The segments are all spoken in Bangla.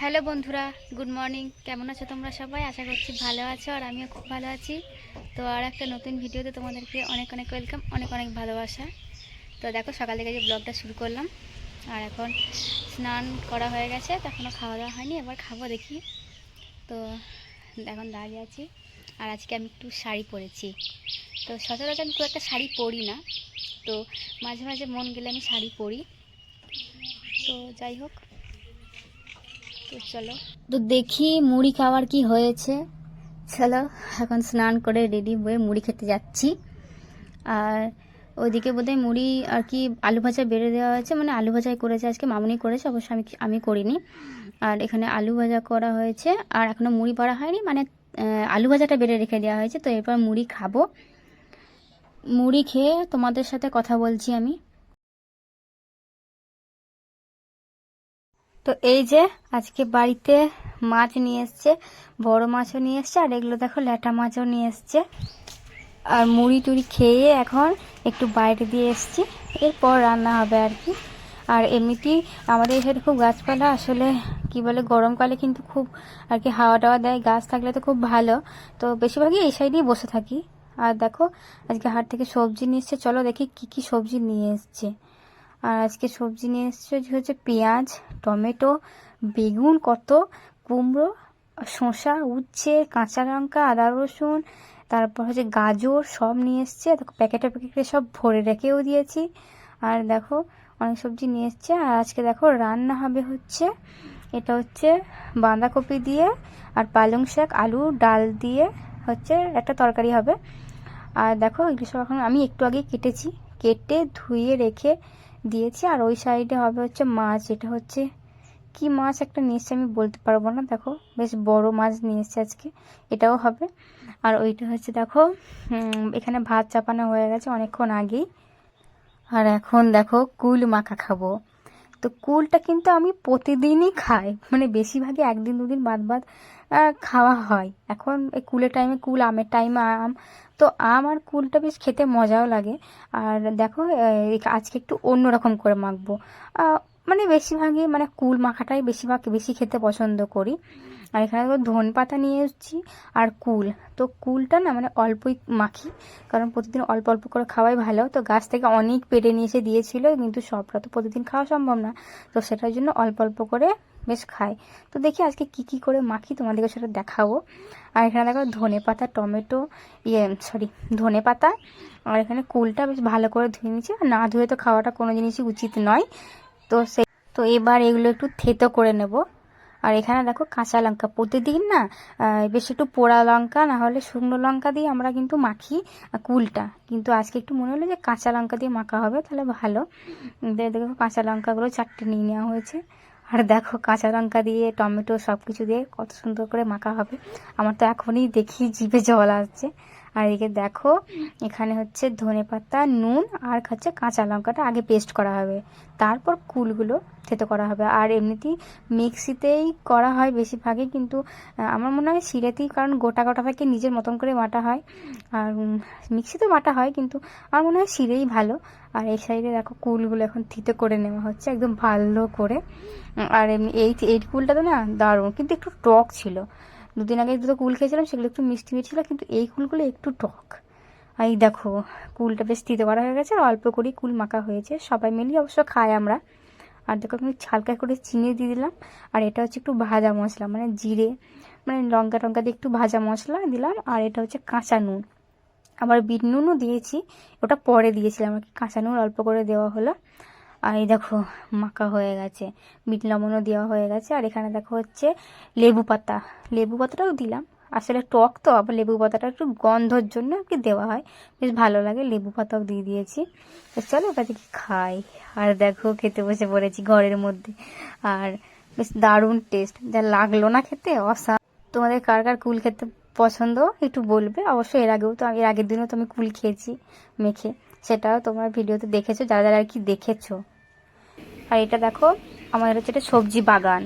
হ্যালো বন্ধুরা, গুড মর্নিং। কেমন আছো তোমরা সবাই? আশা করছি ভালো আছো আর আমিও খুব ভালো আছি। তো আর একটা নতুন ভিডিওতে তোমাদেরকে অনেক অনেক ওয়েলকাম, অনেক অনেক ভালোবাসা। তো দেখো, সকাল থেকে যে ব্লগটা শুরু করলাম, আর এখন স্নান করা হয়ে গেছে, তো এখনও খাওয়া দাওয়া হয়নি, এবার খাব দেখি। তো এখন দাঁড়িয়ে আছি, আর আজকে আমি একটু শাড়ি পরেছি। তো সচরাচর আমি খুব একটা শাড়ি পরি না, তো মাঝে মাঝে মন গেলে আমি শাড়ি পরি। তো যাই হোক তো চলো। তো দেখি মুড়ি খাওয়ার কি হয়েছে। চলো, এখন স্নান করে রেডি হয়ে মুড়ি খেতে যাচ্ছি। আর ওইদিকে বোধহয় মুড়ি আর কি আলু ভাজা বেড়ে দেওয়া হয়েছে মানে আলু ভাজাই করেছে, আজকে মামুনি করেছে, অবশ্য আমি আমি করিনি। আর এখানে আলু ভাজা করা হয়েছে, আর এখনও মুড়ি পড়া হয়নি মানে আলু ভাজাটা বেড়ে রেখে দেওয়া হয়েছে, তো এরপর মুড়ি খাব। মুড়ি খেয়ে তোমাদের সাথে কথা বলছি আমি। তো এই যে আজকে বাড়িতে মাছ নিয়ে এসছে, বড় মাছও নিয়ে এসছে, আর এগুলো দেখো ল্যাটা মাছও নিয়ে এসছে। আর মুড়ি টুড়ি খেয়ে এখন একটু বাইরে দিয়ে এসছি, এরপর রান্না হবে আর কি। আর এমনিতেই আমাদের এখানে খুব গাছপালা, আসলে কি বলে, গরমকালে কিন্তু খুব আর কি হাওয়া টাওয়া দেয়, গাছ থাকলে তো খুব ভালো। তো বেশিরভাগই এই সাইডেই বসে থাকি। আর দেখো, আজকে হাট থেকে সবজি নিয়ে এসছে, চলো দেখি কি কি সবজি নিয়ে এসছে। আর আজকে সবজি নিয়ে এসছে হচ্ছে পেঁয়াজ, টমেটো, বেগুন, কত কুমড়ো, শসা, উচ্ছে, কাঁচা লঙ্কা, আদা রসুন, তারপর হচ্ছে গাজর সব নিয়ে এসছে। দেখো প্যাকেটে প্যাকেটে সব ভরে রেখেও দিয়েছি। আর দেখো অনেক সবজি নিয়ে এসছে। আর আজকে দেখো রান্না হবে হচ্ছে, এটা হচ্ছে বাঁধাকপি দিয়ে আর পালং শাক, আলু, ডাল দিয়ে হচ্ছে একটা তরকারি হবে। আর দেখো এগুলো সব এখন আমি একটু আগে কেটেছি। কেটে ধুয়ে রেখে দিয়েছি, আর ওই সাইডে হবে হচ্ছে মাছ, এটা হচ্ছে কি মাছ একটা নিয়ে এসছে আমি বলতে পারব না, দেখো বেশ বড় মাছ নিয়ে আজকে, এটাও হবে। আর ওইটা হচ্ছে দেখো এখানে ভাত চাপানো হয়ে গেছে অনেকক্ষণ আগেই। আর এখন দেখো কুল মাখা খাব। তো কুলটা কিন্তু আমি প্রতিদিনই খাই। মানে বেশিরভাগই একদিন, দুদিন বাদ বাদ খাওয়া হয়। এখন এই কুলের টাইমে কুল, আমের টাইমে আম। তো আম আর কুলটা বেশ খেতে মজাও লাগে। আর দেখো আজকে একটু অন্যরকম করে মাখবো। মানে বেশিরভাগই মানে কুল মাখাটাই বেশিরভাগ বেশি খেতে পছন্দ করি। আর এখানে দেখো ধনে পাতা নিয়ে এসেছি আর কুল। তো কুলটা না মানে অল্পই মাখি, কারণ প্রতিদিন অল্প অল্প করে খাওয়াই ভালো। তো গাছ থেকে অনেক পেড়ে নিয়ে এসে দিয়েছিল, কিন্তু সবটা তো প্রতিদিন খাওয়া সম্ভব না। তো সেটার জন্য অল্প অল্প করে বেশ খায় তো দেখি আজকে কি কি করে মাখি তোমাদেরকে সেটা দেখাবো। আর এখানে দেখো ধনে পাতা, টমেটো ইয়ে সরি ধনে পাতা। আর এখানে কুলটা বেশ ভালো করে ধুয়ে নিচ্ছি আর না ধুয়ে তো খাওয়াটা কোনো জিনিসই উচিত নয়। তো সে, তো এবার এগুলো একটু থেতো করে নেব। আর এখানে দেখো কাঁচা লঙ্কা। প্রতিদিন না বেশ একটু পোড়া লঙ্কা, না হলে শুকনো লঙ্কা দিয়ে আমরা কিন্তু মাখি কুলটা। কিন্তু আজকে একটু মনে হলো যে কাঁচা লঙ্কা দিয়ে মাখা হবে, তাহলে ভালো। দেখো কাঁচা লঙ্কাগুলো চারটে নিয়ে নেওয়া হয়েছে। আর দেখো কাঁচা লঙ্কা দিয়ে, টমেটো সব কিছু দিয়ে কত সুন্দর করে মাখা হবে। আমার তো এখনই দেখি জিভে জল আসছে। আর এদিকে দেখো, এখানে হচ্ছে ধনে পাতা, নুন আর হচ্ছে কাঁচা লঙ্কাটা আগে পেস্ট করা হবে। তারপর কুলগুলো থেতো করা হবে। আর এমনিতেই মিক্সিতেই করা হয় বেশিরভাগই, কিন্তু আমার মনে হয় শিলেতেই, কারণ গোটা গোটা থাকে নিজের মতন করে বাটা হয়। আর মিক্সিতেও বাটা হয়, কিন্তু আমার মনে হয় শিলেই ভালো। আর এই সাইডে দেখো কুলগুলো এখন থিতে করে নেওয়া হচ্ছে, একদম ভালো করে। আর এমনি এই এই কুলটা তো না দারুণ, কিন্তু একটু টক ছিল। দুদিন আগে দুটো কুল খেয়েছিলাম, সেগুলো একটু মিষ্টি মিষ্টি ছিল, কিন্তু এই কুলগুলো একটু টক। এই দেখো, কুলটা বেশ তিতে করা হয়ে গেছে, আর অল্প করেই কুল মাখা হয়েছে। সবাই মিলিয়ে অবশ্য খাই আমরা। আর দেখো, আমি হালকা করে চিনি দিয়ে দিলাম, আর এটা হচ্ছে একটু ভাজা মশলা মানে জিরে মানে লঙ্কা টঙ্কা দিয়ে একটু ভাজা মশলা দিলাম, আর এটা হচ্ছে কাঁচা নুন। আবার বিট নুনও দিয়েছি, ওটা পরে দিয়েছিলাম আর কি, কাঁচা নুন অল্প করে দেওয়া হলো। আর এই দেখো, মাখা হয়ে গেছে। বিট লবণও দেওয়া হয়ে গেছে। আর এখানে দেখো হচ্ছে লেবু পাতা। লেবু পাতাটাও দিলাম। আসলে টক তো, আবার লেবু পাতাটা একটু গন্ধর জন্য আর কি দেওয়া হয়। বেশ ভালো লাগে, লেবু পাতাও দিয়ে দিয়েছি। তো চলো ওটা দেখি খাই। আর দেখো, খেতে বসে পড়েছি ঘরের মধ্যে। আর বেশ দারুণ টেস্ট যা লাগল না খেতে, অসা তোমাদের কার কার কুল খেতে পছন্দ, একটু বলবে। অবশ্যই এর আগেও তো, এর আগের দিনও তো আমি কুল খেয়েছি, মেখে। সেটাও তোমার ভিডিওতে দেখেছ, যারা যারা আর কি দেখেছ। আর এটা দেখো, আমাদের হচ্ছে এটা সবজি বাগান।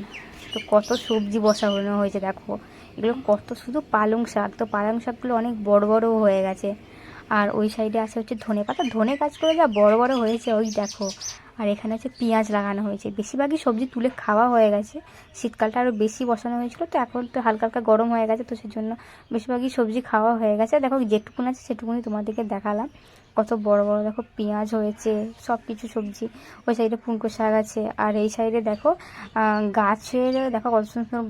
তো কত সবজি বসানো হয়েছে, দেখো। এগুলো কত শুধু পালং শাক। তো পালং শাকগুলো অনেক বড় বড় হয়ে গেছে। আর ওই সাইডে আছে হচ্ছে ধনে পাতা। ধনে গাছগুলো যা বড় বড় হয়েছে, ওই দেখো। আর এখানে হচ্ছে পেঁয়াজ লাগানো হয়েছে। বেশিরভাগই সবজি তুলে খাওয়া হয়ে গেছে। শীতকালটা আরও বেশি বসানো হয়েছিল, তো এখন তো হালকা হালকা গরম হয়ে গেছে, তো সেই জন্য বেশিরভাগই সবজি খাওয়া হয়ে গেছে। দেখো যেটুকুন আছে সেটুকুনি তোমাদেরকে দেখালাম। কত বড় বড় দেখো পেঁয়াজ হয়েছে সব কিছু সবজি। ওই সাইডে পুনকো শাক আছে। আর এই সাইডে দেখো গাছের, দেখো কত সুন্দর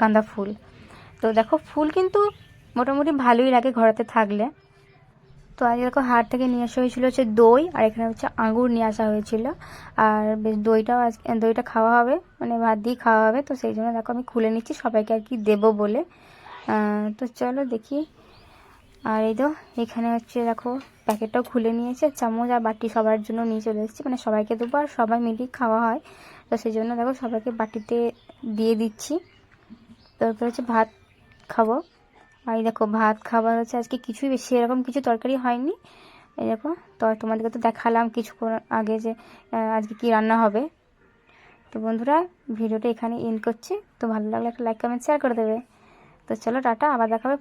গাঁদা ফুল। তো দেখো ফুল কিন্তু মোটামুটি ভালোই লাগে ঘরেতে থাকলে। তো আজ দেখো হাট থেকে নিয়ে আসা হয়েছিল হচ্ছে দই, আর এখানে হচ্ছে আঙুর নিয়ে আসা হয়েছিল। আর বেশ দইটাও আজ দইটা খাওয়া হবে মানে ভাত দিয়ে খাওয়া হবে, তো সেই জন্য দেখো আমি খুলে নিচ্ছি, সবাইকে আর কি দেবো বলে। তো চলো দেখি। আর এই তো, এখানে হচ্ছে দেখো প্যাকেটটাও খুলে নিয়েছে, চামচ আর বাটি সবার জন্য নিয়ে চলে এসেছি মানে সবাইকে দেবো আর সবাই মিলেই খাওয়া হয়। তো সেই জন্য দেখো সবাইকে বাটিতে দিয়ে দিচ্ছি। তারপর হচ্ছে ভাত খাব। আর এই দেখো, ভাত, খাবার হচ্ছে আজকে কিছুই বেশি এরকম কিছু তরকারি হয়নি। এই দেখো, তো তোমাদেরকে তো দেখালাম কিছুক্ষণ আগে যে আজকে কি রান্না হবে। তো বন্ধুরা, ভিডিওটা এখানে এন্ড করছি। তো ভালো লাগলে একটা লাইক কমেন্ট শেয়ার করে দেবে। তো চলো, টাটা, আবার দেখাবে।